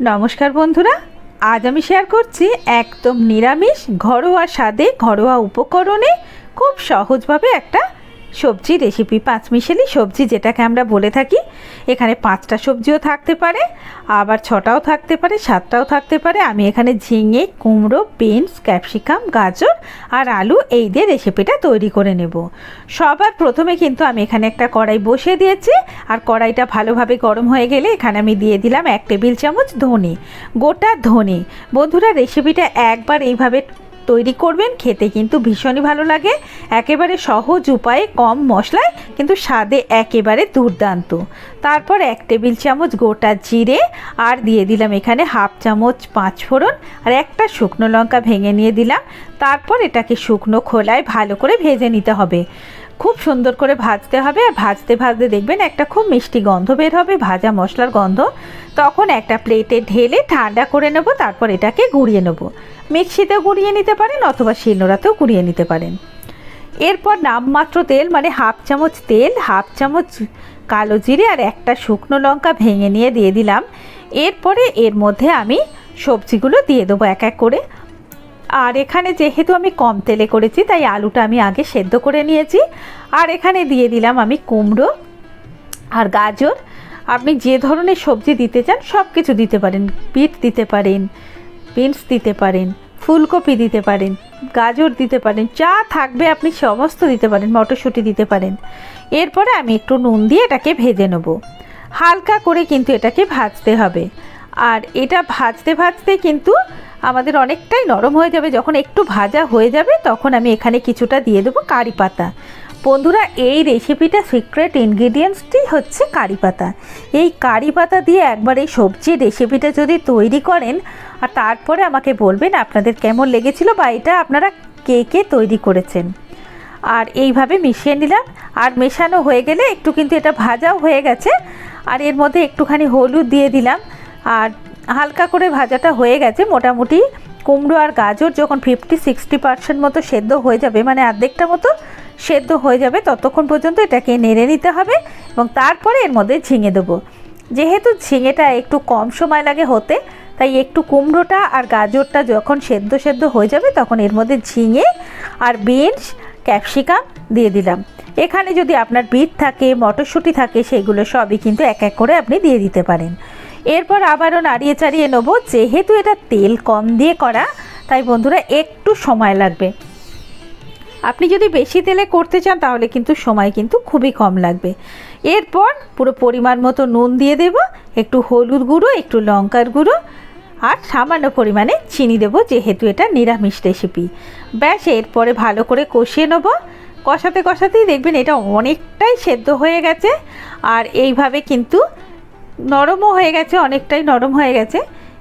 নমস্কার বন্ধুরা, আজ আমি শেয়ার করছি একদম নিরামিষ ঘরোয়া স্বাদে ঘরোয়া উপকরণে খুব সহজভাবে একটা সবজি রেসিপি পাঁচ পাঁচমিশালি সবজি যেটাকে আমরা বলে থাকি। এখানে পাঁচটা সবজিও থাকতে পারে, আবার ছটাও থাকতে পারে, সাতটাও থাকতে পারে। আমি এখানে ঝিঙে, কুমড়ো বিনস ক্যাপসিকাম গাজর আর আলু এই দিয়ে রেসিপিটা তৈরি করে নেব। সবার প্রথমে কিন্তু আমি এখানে একটা কড়াই বসিয়ে দিয়েছি আর কড়াইটা ভালোভাবে গরম হয়ে গেলে এখানে আমি দিয়ে দিলাম এক টেবিল চামচ ধনে, গোটা ধনে। বন্ধুরা রেসিপিটা একবার এইভাবে তৈরি করবেন, খেতে কিন্তু ভীষণই ভালো লাগে। একেবারে সহজ উপায়ে কম মশলায়, কিন্তু স্বাদে একেবারে দুর্দান্ত। তারপর এক টেবিল চামচ গোটা জিরে, আর দিয়ে দিলাম এখানে হাফ চামচ পাঁচ ফোড়ন, আর একটা শুকনো লঙ্কা ভেঙে নিয়ে দিলাম। তারপর এটাকে শুকনো খোলায় ভালো করে ভেজে নিতে হবে। খুব সুন্দর করে ভাজতে হবে আর ভাজতে ভাজতে দেখবেন একটা খুব মিষ্টি গন্ধ বের হবে, ভাজা মশলার গন্ধ। তখন একটা প্লেটে ঢেলে ঠান্ডা করে নেব, তারপর এটাকে গুঁড়িয়ে নেব। মিক্সিতে গুঁড়িয়ে নিতে পারেন অথবা শিলনোড়াতেও গুঁড়িয়ে নিতে পারেন। এরপর নামমাত্র তেল মানে হাফ চামচ তেল, হাফ চামচ কালো জিরে আর একটা শুকনো লঙ্কা ভেঙে নিয়ে দিয়ে দিলাম। এরপরে এর মধ্যে আমি সবজিগুলো দিয়ে দেবো এক এক করে। আর এখানে যেহেতু আমি কম তেলে করেছি, তাই আলুটা আমি আগে সেদ্ধ করে নিয়েছি। আর এখানে দিয়ে দিলাম আমি কুমড়ো আর গাজর। আপনি যে ধরনের সবজি দিতে চান সব কিছু দিতে পারেন। বিট দিতে পারেন, বিনস দিতে পারেন, ফুলকপি দিতে পারেন, গাজর দিতে পারেন, যা থাকবে আপনি সমস্ত দিতে পারেন, মটরশুঁটি দিতে পারেন। এরপরে আমি একটু নুন দিয়ে এটাকে ভেজে নেব। হালকা করে কিন্তু এটাকে ভাজতে হবে। আর এটা ভাজতে ভাজতে কিন্তু আমাদের অনেকটাই নরম হয়ে যাবে। যখন একটু ভাজা হয়ে যাবে, তখন আমি এখানে কিছুটা দিয়ে দেবো কারি পাতা। বন্ধুরা, এই রেসিপিটা সিক্রেট ইনগ্রিডিয়েন্টসটি হচ্ছে কারি পাতা। এই কারি পাতা দিয়ে একবার এই সবজির রেসিপিটা যদি তৈরি করেন, আর তারপরে আমাকে বলবেন আপনাদের কেমন লেগেছিল বা এটা আপনারা কে কে তৈরি করেছেন। আর এইভাবে মিশিয়ে নিলাম। আর মেশানো হয়ে গেলে একটু কিন্তু এটা ভাজাও হয়ে গেছে। আর এর মধ্যে একটুখানি হলুদ দিয়ে দিলাম। আর হালকা করে ভাজাটা হয়ে গেছে, মোটামুটি কুমড়ো আর গাজর যখন ফিফটি সিক্সটি পার্সেন্ট মতো সেদ্ধ হয়ে যাবে মানে অর্ধেকটা মতো সেদ্ধ হয়ে যাবে, ততক্ষণ পর্যন্ত এটাকে নেড়ে নিতে হবে এবং তারপরে এর মধ্যে ঝিঙে দেবো। যেহেতু ঝিঙেটা একটু কম সময় লাগে হতে, তাই একটু কুমড়োটা আর গাজরটা যখন সেদ্ধ সেদ্ধ হয়ে যাবে, তখন এর মধ্যে ঝিঙে আর বিনস, ক্যাপসিকাম দিয়ে দিলাম। এখানে যদি আপনার বিট থাকে, মটরশুঁটি থাকে, সেগুলো সবই কিন্তু এক এক করে আপনি দিয়ে দিতে পারেন। এরপর আবারও নাড়িয়ে চাড়িয়ে নেব, যেহেতু এটা তেল কম দিয়ে করা, তাই বন্ধুরা একটু সময় লাগবে। আপনি যদি বেশি তেলে করতে চান, তাহলে কিন্তু সময় কিন্তু খুবই কম লাগবে। এরপর পুরো পরিমাণ মতো নুন দিয়ে দেব, একটু হলুদ গুঁড়ো, একটু লঙ্কার গুঁড়ো, আর সামান্য পরিমাণে চিনি দেবো, যেহেতু এটা নিরামিষ রেসিপি। ব্যাস, এরপরে ভালো করে কষিয়ে নেব। কষাতে কষাতেই দেখবেন এটা অনেকটাই সেদ্ধ হয়ে গেছে, আর এইভাবে কিন্তু নরমও হয়ে গেছে, অনেকটাই নরম হয়ে গেছে।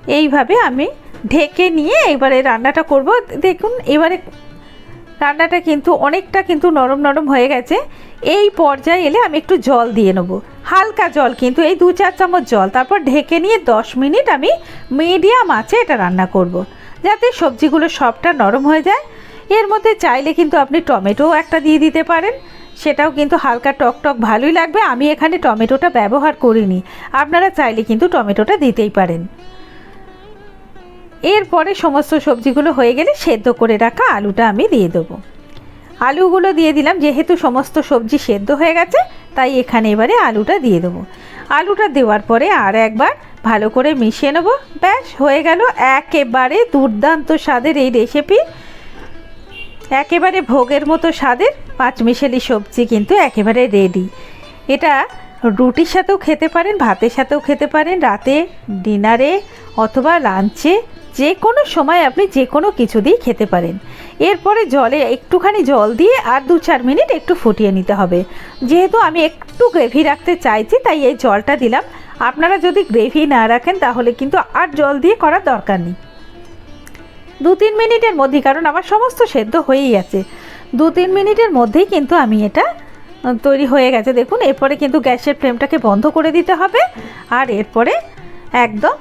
এইভাবে আমি ঢেকে নিয়ে এবারে রান্নাটা করব। দেখুন, এবারে রান্নাটা কিন্তু অনেকটা কিন্তু নরম নরম হয়ে গেছে। এই পর্যায়ে এলে আমি একটু জল দিয়ে নেব। হালকা জল কিন্তু, এই দু চার চামচ জল। তারপর ঢেকে নিয়ে দশ মিনিট আমি মিডিয়াম আছে এটা রান্না করব। যাতে সবজিগুলো সবটা নরম হয়ে যায়। এর মধ্যে চাইলে কিন্তু আপনি টমেটোও একটা দিয়ে দিতে পারেন। সেটাও কিন্তু হালকা টক টক ভালোই লাগবে, আমি এখানে টমেটোটা ব্যবহার করিনি। আপনারা চাইলে কিন্তু টমেটোটা দিতেই পারেন। এরপরে সমস্ত সবজিগুলো হয়ে গেলে সেদ্ধ করে রাখা আলুটা আমি দিয়ে দেবো। আলুগুলো দিয়ে দিলাম, যেহেতু সমস্ত সবজি সেদ্ধ হয়ে গেছে, তাই এখানে এবারে আলুটা দিয়ে দেবো। আলুটা দেওয়ার পরে আর একবার ভালো করে মিশিয়ে নেব। ব্যাস, হয়ে গেল একেবারে দুর্দান্ত স্বাদের এই রেসিপি একেবারে ভোগের মতো স্বাদের পাঁচমিশালি সবজি কিন্তু একেবারে রেডি এটা রুটির সাথেও খেতে পারেন, ভাতের সাথেও খেতে পারেন, রাতে, ডিনারে অথবা লাঞ্চে যে কোনো সময় আপনি যে কোনো কিছু দিয়েই খেতে পারেন। এরপরে জলে একটুখানি জল দিয়ে আর দু চার মিনিট একটু ফুটিয়ে নিতে হবে। যেহেতু আমি একটু গ্রেভি রাখতে চাইছি, তাই এই জলটা দিলাম। আপনারা যদি গ্রেভি না রাখেন, তাহলে কিন্তু আর জল দিয়ে করার দরকার নেই। দু তিন মিনিটের মধ্যেই, কারণ আমার সমস্ত সেদ্ধ হয়েই আছে। দু তিন মিনিটের মধ্যেই কিন্তু আমি এটা তৈরি হয়ে গেছে। দেখুন, এরপরে কিন্তু গ্যাসের ফ্লেমটাকে বন্ধ করে দিতে হবে, আর এরপরে একদম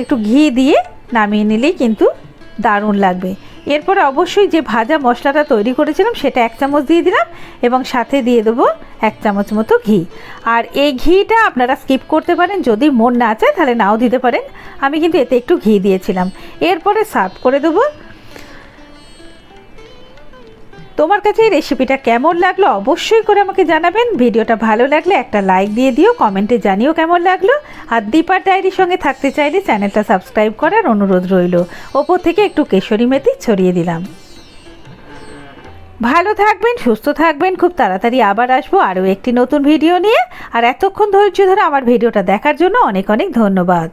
একটু ঘি দিয়ে নামিয়ে নিলেই কিন্তু দারুণ লাগবে। এরপরে অবশ্যই যে ভাজা মশলাটা তৈরি করেছিলাম সেটা এক চামচ দিয়ে দিলাম এবং সাথে দিয়ে দেবো এক চামচ মতো ঘি। আর এই ঘিটা আপনারা স্কিপ করতে পারেন, যদি মন না চায় তাহলে নাও দিতে পারেন। আমি কিন্তু এতে একটু ঘি দিয়েছিলাম। এরপরে সার্ভ করে দেবো তোমার কাছে এই রেসিপিটা কেমন লাগল অবশ্যই করে আমাকে জানাবেন। ভিডিওটা ভালো লাগলে একটা লাইক দিয়ে দিও কমেন্টে জানিও কেমন লাগল। আর দীপার ডায়েরির সঙ্গে থাকতে চাইলে চ্যানেলটা সাবস্ক্রাইব করার অনুরোধ রইল। ওপর থেকে একটু কেশরী মেথি ছড়িয়ে দিলাম। ভালো থাকবেন, সুস্থ থাকবেন, খুব তাড়াতাড়ি আবার আসব আরও একটি নতুন ভিডিও নিয়ে। আর এতক্ষণ ধৈর্য ধরে আমার ভিডিওটা দেখার জন্য অনেক অনেক ধন্যবাদ।